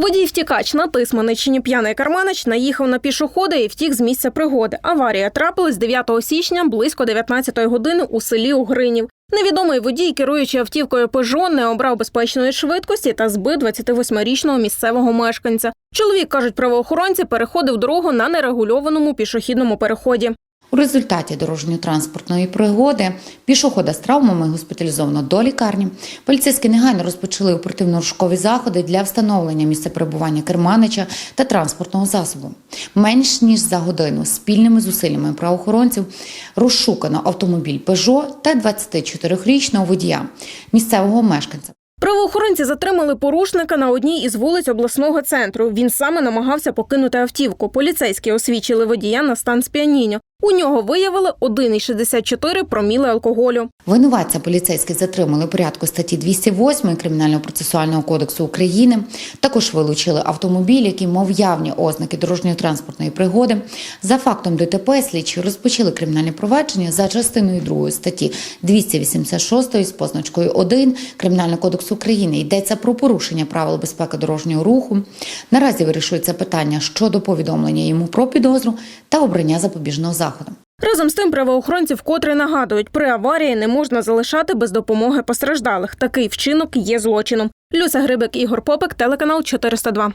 Водій втікач на Тисманиччині п'яний карманич наїхав на пішохода і втік з місця пригоди. Аварія трапилась 9 січня близько 19 години у селі Угринів. Невідомий водій, керуючи автівкою Пежо, не обрав безпечної швидкості та збив 28-річного місцевого мешканця. Чоловік, кажуть правоохоронці, переходив дорогу на нерегульованому пішохідному переході. У результаті дорожньо-транспортної пригоди пішохода з травмами госпіталізовано до лікарні. Поліцейські негайно розпочали оперативно-розшукові заходи для встановлення місця перебування керманича та транспортного засобу. Менш ніж за годину спільними зусиллями правоохоронців розшукано автомобіль Peugeot та 24-річного водія місцевого мешканця. Правоохоронці затримали порушника на одній із вулиць обласного центру. Він саме намагався покинути автівку. Поліцейські освічили водія на стан сп'яніння. У нього виявили 1,64 проміли алкоголю. Винуватця поліцейські затримали порядку статті 208 Кримінального процесуального кодексу України. Також вилучили автомобіль, який мав явні ознаки дорожньо-транспортної пригоди. За фактом ДТП слідчі розпочали кримінальне провадження за частиною 2 статті 286 з позначкою 1 Кримінального кодексу України. Йдеться про порушення правил безпеки дорожнього руху. Наразі вирішується питання щодо повідомлення йому про підозру та обрання запобіжного заходу. Разом з тим правоохоронці вкотре нагадують, при аварії не можна залишати без допомоги постраждалих. Такий вчинок є злочином. Люся Грибик, Ігор Попик, телеканал 402.